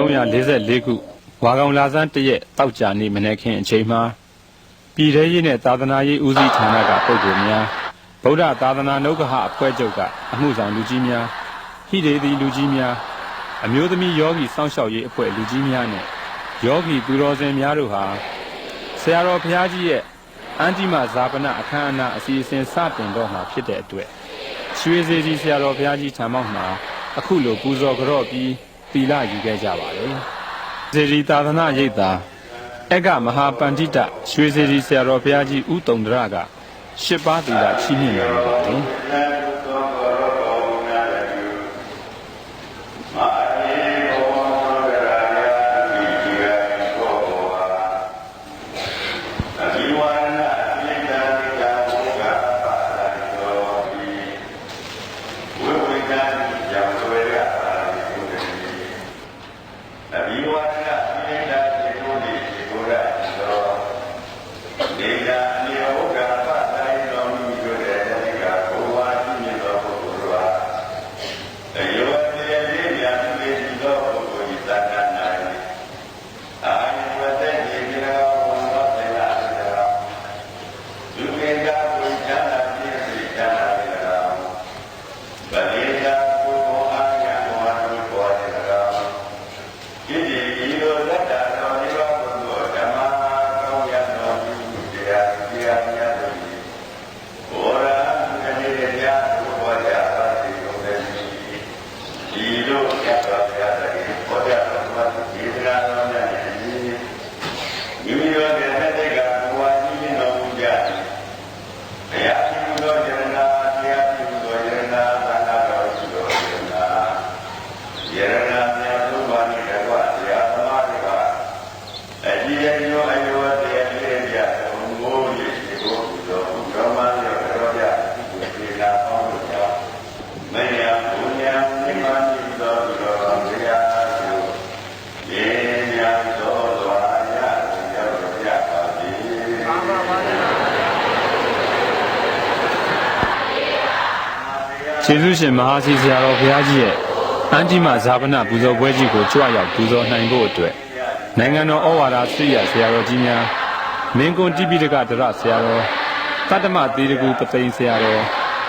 1344ခုဝါကောင်လာဆန်းတရက်တောက်ကြနေ့မနေ့ခင်အချိန်မှာပြည်ထရေးနဲ့သာသနာရေးဦးစီးဌာနကပုဂ္ဂိုလ်များဗုဒ္ဓသာသနာနုဂဟအဖွဲ့ချုပ်ကအမှုဆောင်လူကြီးများဟိဒေသီလူကြီးများအမျိုးသမီးယောဂီစောင့်ရှောက်ရေးအဖွဲ့လူကြီးများနဲ့ယောဂီသူတော်စင်များတို့ဟာဆရာတော်ဘုရားကြီးရဲ့အန္တိမဇာပနအခမ်းအနားအစီအစဉ်စတင်တော့မှာဖြစ်တဲ့အတွက်ရွှေစေကြီးဆရာတော်ဘုရားကြီးထံမောက်မှာအခုလိုပူဇော်ကြော့ပြီး သီလယူခဲ့ကြပါတယ်။စေတီသာသနာရိပ်သာအက္ကမဟာပန္တိတရွှေစေတီဆရာတော်ဘုရားကြီးဦးတုံဒရကရှစ်ပါးသီလချီးမြှင့်တော်မူပါတယ်။ အဘိဝါဒနာပိဋကသေကိုဒီကိုရသောနေနာနေဟောကပတိုင်းတော်မူကြတဲ့တတိကဘဝရှိနေသောပုဂ္ဂိုလ်တို့ဟာအယောတေလေးများပြေရှိသောပုဂ္ဂိုလ်ဤသတ္တနာ၏အာယဝတ္တေဒီနောဝန္တတေနာတေဒုကေကဝိဇ္ဇာနာပြည့်စုံကြတာလေလားဗလေတာကိုယ်ပေါ်အာယဝါဒကိုပေါ်တယ်လား ဣတိဤသို့လက်တာတော်နိဗ္ဗာန်ကိုဓမ္မကောင်းရတော်မူတရားတရားများတို့၏ဘောရအနေနဲ့တရားတို့ဘောကြပါစေကုန်သတည်းဤသို့ကျက်တော်ဘုရားတည်းဘောကြတော်မူဒီသနာတော်များ၏မိမိတို့ရဲ့လက်တွေကဘဝကြီးမြင့်တော်မူကြ၏ဘုရားပြုသောယရနာတရားပြုသောယရနာဘာသာတော်ရှိသောယရနာ ယရနာမြတ်ဘုရားနဲ့တကွတရားသမားတွေကအကြည့်အယောအယောတရားလေးပြဘုံမိုးရည်ဒီကိုဘုရားဘုရားမရောတော်ပြဒီကိုဒီလာပေါင်းလို့ကြောင့်မယဘုညာနိမန္တိသောဘုရားတရားကိုယေညာသောသွားရရောက်ရပါသည် ကျေးဇူးရှင်မဟာစီဆရာတော်ဘုရားကြီးရဲ့အန္တိမဇာပနပူဇော်ပွဲကြီးကိုကြွရောက်ပူဇော်နိုင်ဖို့အတွက်နိုင်ငံတော်ဩဝါဒဆွေရဆရာတော်ကြီးများမင်းကွန်းတိပိဋကဒရဆရာတော်တတ္တမသေးတကူပသိမ်ဆရာတော်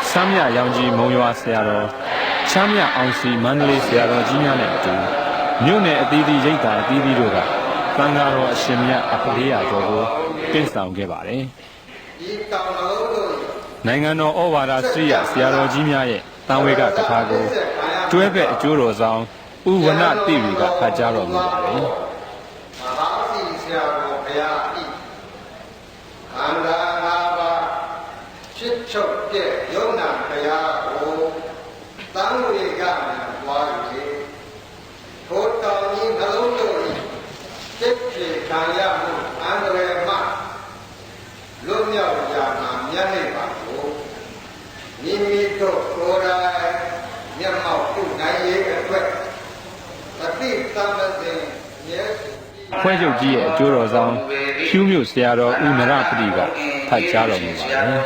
ဆမ်းမြရောင်ကြီးမုံရွာဆရာတော်ချမ်းမြအောင်စီမန္တလေးဆရာတော်ကြီးများနဲ့အတူမြို့နယ်အသီးသီးရိပ်သာအသီးသီးတို့ကသံဃာတော်အရှင်မြတ်အပရိယာတော်ကိုတင့်ဆောင်ခဲ့ပါတယ်ဒီတောင်လုံးတို့ နိုင်ငံတော်ဩဝါဒစရိယဆရာတော်ကြီးများရဲ့တန်ဝေကကထာကိုတွဲဘက်အကျိုးတော်ဆောင်ဥဝနတိဝီကဖတ်ကြားတော်မူပါတယ်မဟာစီဆရာတော်ဘုရားဤခန္ဓာငါးပါးဖြစ်ချုပ်ပြည့်ယုံနာဘုရားကိုတန်ဝေကနဲ့ပွား၍ထိုတောင်ကြီးနှလုံးတို့ဤစစ်ပြေခံရမှုအန္တရာယ်မှလွတ်မြောက်ရာမှာမျက်နှိပ်ပါကိုမိမိတို့ကိုယ်တိုင်မျက်မှောက်ပြုနိုင်ရေးအတွက်အတိတမစဉ်မြဲ ဖွဲ့ချုပ်ကြီးရဲ့အကျိုးတော်ဆောင်ဖြူးမြို့ဆရာတော်ဥနရပတိကဖတ်ကြားတော်မူပါတယ်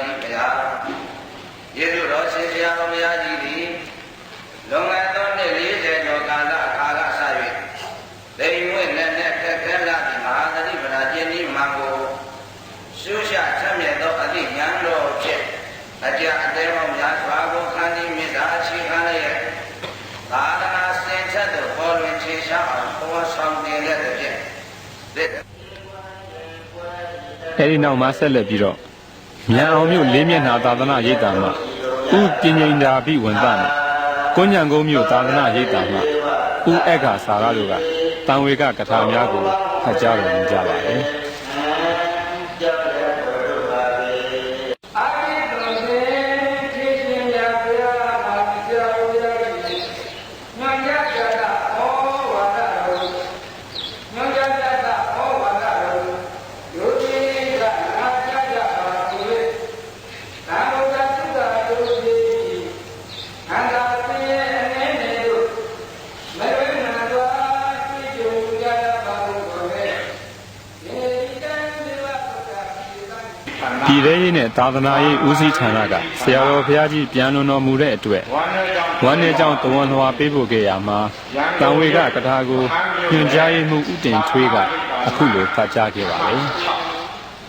ယေရှုတော်ရှင်ဆရာတော်ဘုရားကြီးသည်လွန်ခဲ့သောနှစ်40ကျော်ကာလအခါကစ၍လိမ်ဝဲနဲ့နဲ့ခက်ခဲလာသည့်မဟာသတိပဒါကျင်းဒီမံကိုရှုရှာချမ်းမြေသောအသည့်ဉာဏ်တော်ဖြင့်အကြအသေးပေါင်းများစွာကိုခန္တီမေတ္တာရှိခံလျက်သာသနာစင်ချက်သို့ပေါ်လွင်ခြေရှားအောင်ပေါ်ဆောင်တင်ရတဲ့ဖြင့်လက် အဲဒီနောက်မှာဆက်လက်ပြီးတော့မြန်အောင်မြို့လေးမျက်နှာသာသနာရိပ်သာမှာဥပညိန္ဒာပိဝန္တနဲ့ကွညံကုန်းမြို့သာသနာရိပ်သာမှာဥအက္ခစာရတို့ကတန်ဝေကကထာများကိုဖတ်ကြားတော်မူကြပါတယ် အာရိတ္တစေခေရှင်ရဘုရားအာတိဆရာဘုရားကြီးညံရကြတာဩဝါဒတော်ညံရကြတာဩဝါဒတော်ယုတိကနာကြကြပါသူလေသာဘုရားသုဒ္ဓတို့ဒီခန္ဓာသိရဲ့အနေနဲ့တို့မရဏတော်သိကြုံကြပါလို့ခေါ်တဲ့ဒီကံဒီဝတ်တာဒီကံ ပြ ည်ထဲရေးနဲ့သာသနာရေးဦးစီးဌာနကဆရာတော်ဘုရားကြီးပြန်လွန်တော်မူတဲ့အတွက်ဝမ်းနေကြောင်းတဝန်လွှာပေးဖို့ခဲ့ရမှာတန်ဝေကကထာကိုညွှန်ကြားရေးမှုဥတင်ထွေးကအခုလိုဖတ်ကြားခဲ့ပါလေ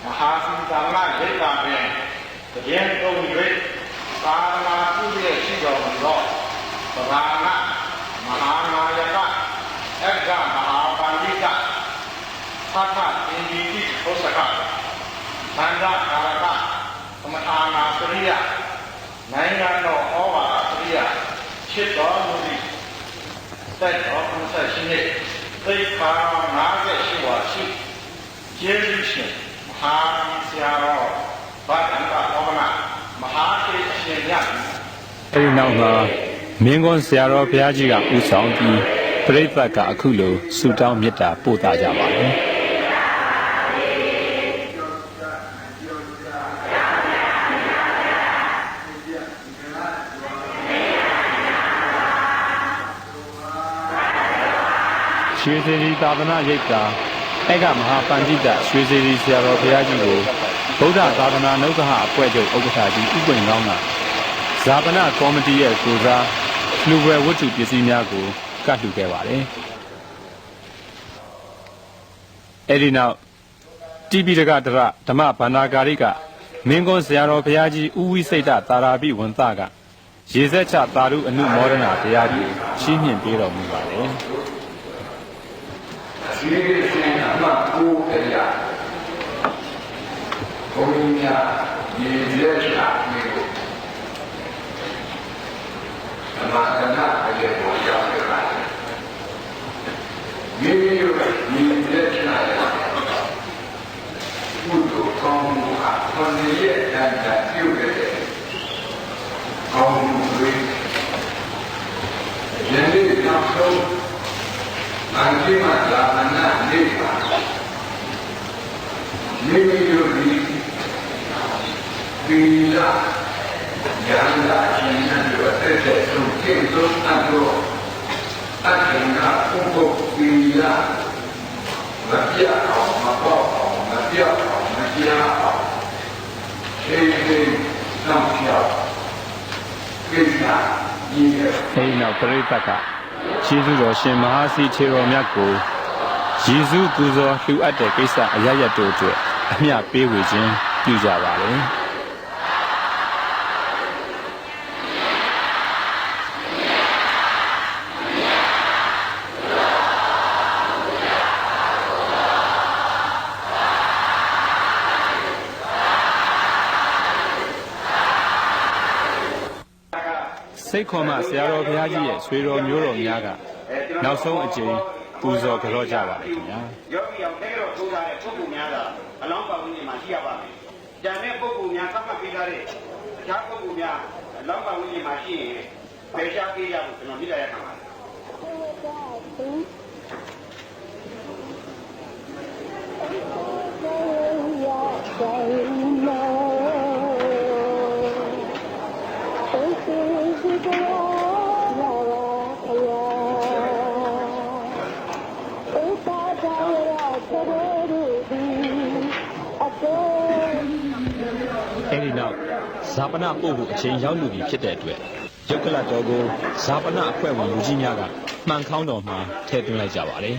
မဟာစီသာမဒိဋ္ဌာဖြင့်တည်င်းသုံး၍သာသနာပြုရရှိတော်မူသောဗราဏမဟာနာယကအက္ခမဟာပန္တိကသတ္ထအင်ဒီတိဘုစက သန္တာကာရကသမထာနာစရိယနိုင်ငံတော်ဩဝါဒစရိယဖြစ်တော်မူသည့်တက်တော်58နှစ်သိက္ခာ58ဝါရှိကျေးဇူးရှင်မဟာဆရာတော်ဗဒ္ဒံကဘောမနာမဟာသေရှင်မြတ်အဲဒီနောက်မှာမင်းကွန်းဆရာတော်ဘုရားကြီးကဥဆောင်ပြီးပြိဿတ်ကအခုလိုဆုတောင်းမေတ္တာပို့သကြပါလေ ရွှေစေရီသာသနာရိပ်သာအဲ့ကမဟာပန္တိတရွှေစေရီဆရာတော်ဘုရားကြီးကိုဗုဒ္ဓသာသနာနုဂဟအဖွဲ့ချုပ်ဥက္ကဋ္ဌကြီးဥပ္ပိန်ကောင်းကဇာပနကော်မတီရဲ့ကိုစားလူဝယ်ဝတ္ထုပစ္စည်းများကိုကတ်လှူခဲ့ပါတယ်အဲ့ဒီနောက်တိပိတကတရဓမ္မဗန္နာကာရိကမင်းကွန်းဆရာတော်ဘုရားကြီးဥဝိစိတ်တသာရာပိဝန်သကရေဆက်ချသာရုအနုမောဒနာတရားကိုရှင်းမြင့်ပေးတော်မူပါတယ် ဒီနေ့စဉ်အမှတ်ကိုတရားဘုန်းကြီးများဒီလက်လာမျိုးကိုဓမ္မကနာအရေးပေါ်ရောက်နေပါတယ်မိမိတို့ဒီလက်လာဘုဒ္ဓကောင်းမှုဟာခொနည်းရဲ့တန်တန်ပြုတ်တဲ့ကောင်းမှုတွေယနေ့နောက်ဆုံးအန္တိမသာမဏနေပါမိမိတို့ဒီဒီလာယန္တာရှင်နဲ့တို့တဲ့တဲ့ဆုံးကျင့်ဆုံး အပ်တော့အတ္တနာပုဂ္ဂိုလ်ဒီလာမပြတ်အောင်မပေါ့အောင်မပြောက်အောင်မကြားအောင်ရှိရှိနောက်ပြောက်ကိစ္စကြီးရဲ့အဲဒီနောက်ပရိသတ်က ယေရှုတော်ရှင်မဟာစီထေတော်မြတ်ကိုယေရှုပူဇော်လှူအပ်တဲ့ကိစ္စအရရက်တို့အတွက်အမျှပေးဝေခြင်းပြုကြပါလေ စိတ်ခွန်မှဆရာတော်ဘုရားကြီးရဲ့ဆွေတော်မျိုးတော်များကနောက်ဆုံးအကြိမ်ပူဇော်ကြောကြပါလေခင်ဗျာယောဂီအောင်တဲ့တော့ထိုးထားတဲ့ပုဂ္ဂိုလ်များကအလောင်းပါဝင်နေမှာရှိရပါမယ်။ကြံတဲ့ပုဂ္ဂိုလ်များသတ်မှတ်ပေးထားတဲ့အခြားပုဂ္ဂိုလ်များအလောင်းပါဝင်နေမှာရှိရင်ဖယ်ရှားပေးရဖို့ကျွန်တော်မြစ်လာရခံပါ ပနပို့ဖို့အချိန်ရောက်လူပြီဖြစ်တဲ့အတွက်ယုတ်ကလတော်ကိုဇာပနအဖွဲ့ဝင်လူကြီးများကမှန်ခေါင်းတော်မှာထည့်သွင်းလိုက်ကြပါလေ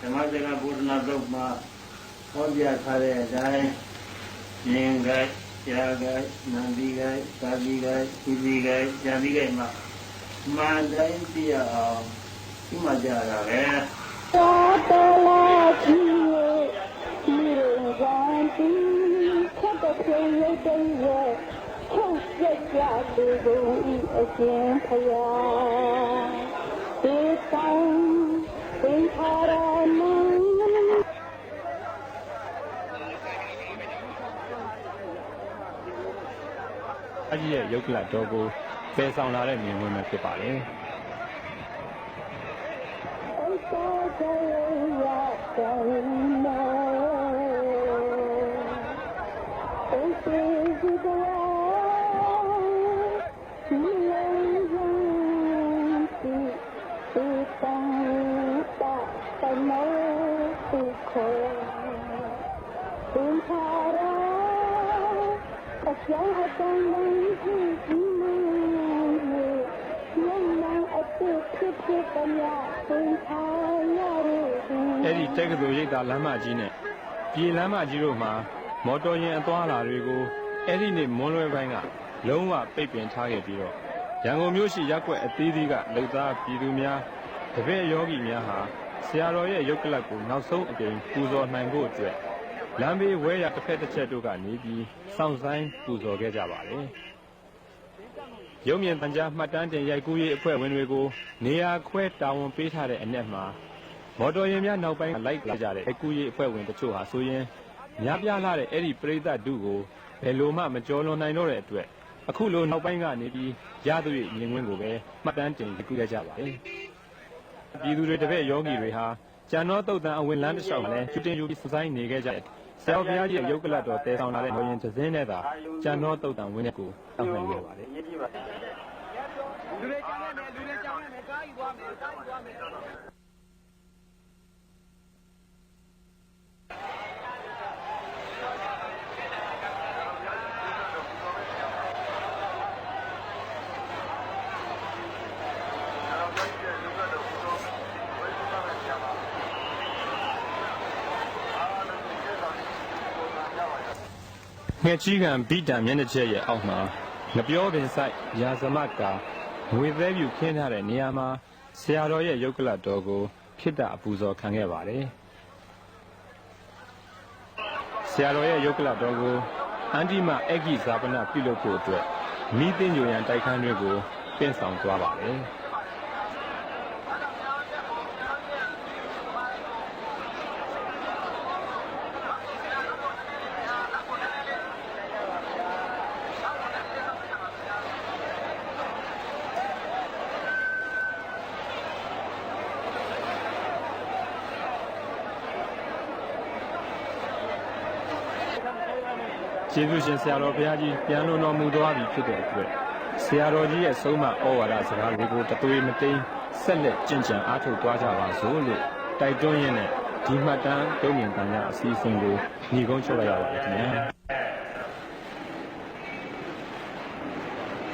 ဓမ္မစကားဘုရားနာတော့မှာဟောကြားထားတဲ့အတိုင်းဉာဏ်က ကြာကနန္ဒီကသာတိကသီတိကဇာတိကမှာမှန်တိုင်းပြရအောင်ဒီမှာကြတာပဲအရှင်ဖယားဒီဆောင်သင်္ခါရမံ အကြီးရဲ့ယုတ်ကလတော်ကိုပယ်ဆောင်လာတဲ့မြင်ကွင်းပဲဖြစ်ပါလေ Thank အဲ့ဒီတက္ကသိုလ်ရိပ်သာလမ်းမကြီးနဲ့ပြည်လမ်းမကြီးတို့မှာမော်တော်ယာဉ်အသွားအလာတွေကိုအဲ့ဒီနေ့မွန်းလွဲပိုင်းကလုံးဝပိတ်ပင်ထားခဲ့ပြီးတော့ရန်ကုန်မြို့ရှိရပ်ကွက်အသီးသီးကလုံသားပြည်သူများတပည့်ယောဂီများဟာဆရာတော်ရဲ့ရုပ်ကလပ်ကိုနောက်ဆုံးအကြိမ်ပူဇော်နိုင်ဖို့အတွက်လမ်းဘေးဝဲရတစ်ဖက်တစ်ချက်တို့ကနေပြီးစောင့်ဆိုင်ပူဇော်ခဲ့ကြပါတယ်။ ရုပ်မြင်သံကြားမှတ်တမ်းတင်ရိုက်ကူးရေးအဖွဲ့ဝင်တွေကိုနေရာခွဲတာဝန်ပေးထားတဲ့အနက်မှာမော်တော်ယာဉ်များနောက်ပိုင်းလိုက်လာကြတဲ့အကူကြီးအဖွဲ့ဝင်တချို့ဟာဆိုရင်များပြားလာတဲ့အဲ့ဒီပရိသတ်ဒုကိုဘယ်လိုမှမကြောလွန်နိုင်တော့တဲ့အတွက်အခုလိုနောက်ပိုင်းကနေပြီးရသူရဲ့မြင်ကွင်းကိုပဲမှတ်တမ်းတင်ကြည့်ကြပါတယ်။ပြည်သူတွေတပည့်ယောဂီတွေဟာကျန်တော်တုတ်တန်အဝင်လန်းတစ်လျှောက်လည်းကျွတင်ယူပြီးစဆိုင်နေခဲ့ကြတယ်။ ဆရာဘုရားကြီးရဲ့ရုပ်ကလတ်တော်တည်ဆောင်လာတဲ့မော်ရင်သင်းနဲ့သာကျန်တော်တုတ်တန်ဝင်တဲ့ကိုတောင်းနိုင်ခဲ့ပါတယ်။လူတွေကြောင်းနေမယ်လူတွေကြောင်းနေမယ်ကားကြီးသွားမယ်ကားကြီးသွားမယ် ငှက်ကြီးကံဗိတံမျက်နှာချက်ရဲ့အောက်မှာငပြောပင်ဆိုင်ရာဇမကာငွေသေးပြူခင်းထားတဲ့နေရာမှာဆရာတော်ရဲ့ရုပ်ကလတ်တော်ကိုခိတ္တအပူဇော်ခံခဲ့ပါတယ်ဆရာတော်ရဲ့ရုပ်ကလတ်တော်ကိုအန္တိမအဂိဇာပနပြုလုပ်ဖို့အတွက်မိသိညိုရန်တိုက်ခန်းတွေကိုပင့်ဆောင်သွားပါတယ် ကျေးဇူးရှင်ဆရာတော်ဘုရားကြီးပြန်လွန်တော်မူသွားပြီဖြစ်တဲ့အတွက်ဆရာတော်ကြီးရဲ့ဆုံးမဩဝါဒစကားတွေကိုတသွေးမတိန်ဆက်လက်ကျင့်ကြံအားထုတ်သွားကြပါစို့လို့တိုက်တွန်းရင်းနဲ့ဒီမှတ်တမ်းတုံ့ပြန်တန်ရအစီအစဉ်ကိုညီကုန်းချုပ်လိုက်ရပါတယ်ခင်ဗျာ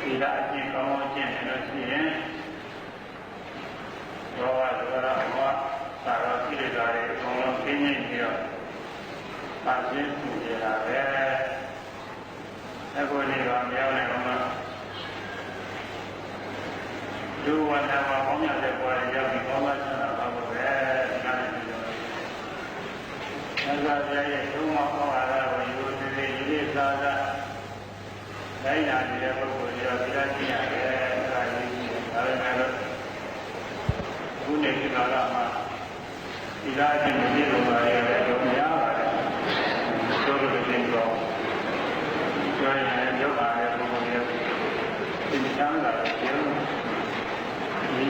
ဒီလာအကျင့်ကောင်းအောင်ကျင့်နေလို့ရှိရင်ယောဂသရဘောသာရောကိလေသာတွေအကုန်လုံးပြင်းပြင်းပြီးတော့ပါရှင်းသူကြတာပဲ အခုနေတော့မရောက်နိုင်တော့မှလူဝတ္တမှာပေါင်းရတဲ့ဘဝရောက်ပြီးဘောမဆန္ဒပါဖို့ပဲနားလည်ပြီးတော့သစ္စာပြရဲ့သုံးမဟောရတာကိုယူနေနေဒီသာသာတိုင်းနာနေတဲ့ပုဂ္ဂိုလ်တွေတော့ဒီလားကြည့်ရတယ်အဲဒါကြီးဒါပေမဲ့လို့ခုနေဒီကာလမှာဒီလားကြည့်နေလို့ပါရတယ်တော့များပါတယ်တို့လိုသင်တော့ ကျောင်းရဲ့ယောဂရဲ့ပုဂ္ဂိုလ်တွေဒီချမ်းသာတယ်ဒီ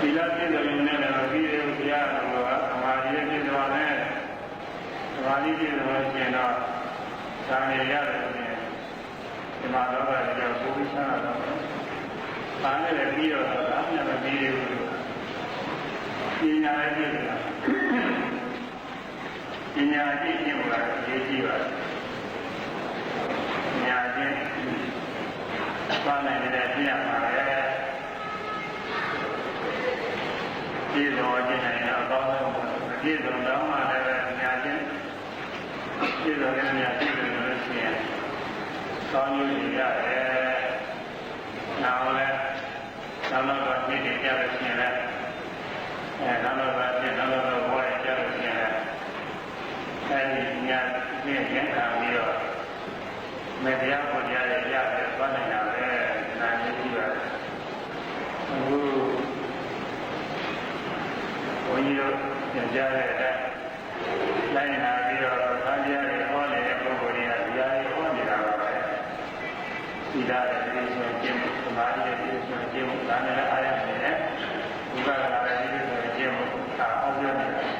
ဒီလားကြည့်တယ်လည်းလည်းပြီးရဘုရားတော်ကသမာဓိရဲ့ပြည့်စုံတယ်သမာဓိပြည့်စုံလို့ရှိရင်တော့သာနေရတယ်ဆိုရင်ဒီမှာတော့ကလည်းဘုရားဆန္ဒတော့။ဒါနဲ့လည်းပြီးတော့ဒါမှမပြီးသေးဘူးလို့ပညာရဲ့ပြည့်စုံတာ။ ပညာကြည့်ခြင်းကအရေးကြီးပါတယ်။ပညာချင်းပါနိုင်တဲ့ပြရမှာလေ။ပြည့်စုံခြင်းနဲ့တော့ကောင်းဆုံးပြည့်စုံတော့မှလည်းပညာချင်းပြည့်စုံတဲ့ပညာပြည့်စုံလို့ရှိရင်ကောင်းကျိုးရရတယ်။နောက်လည်းနောက်တော့ပြည့်နေကြလို့ရှိရင်လည်းအဲနောက်တော့ပြည့်နောက်တော့ဘဝရကြလို့ရှိရင်လည်း အဲဒီညာပြည့်ရင်ခံပြီးတော့မေတ္တာပေါ်ကြရရရတယ်သွားနိုင်တာပဲနာမည်ကြီးပါတယ်။အခုဘုန်းကြီးတို့ညွှန်ကြားတဲ့အတိုင်းလိုက်နာပြီးတော့ဆန်းကြရဟောနေတဲ့ပုဂ္ဂိုလ်တွေကဒီဟာတွေဟောနေတာပါပဲ။ဒီလားတဲ့ဒီဆိုကျင့်သမာဓိရဲ့ဒီဆိုကျင့်ဒါနဲ့လည်းအားရနေတယ်။ဒီကလာတဲ့ဒီဆိုကျင့်ဒါအောင်ပြောနေတာ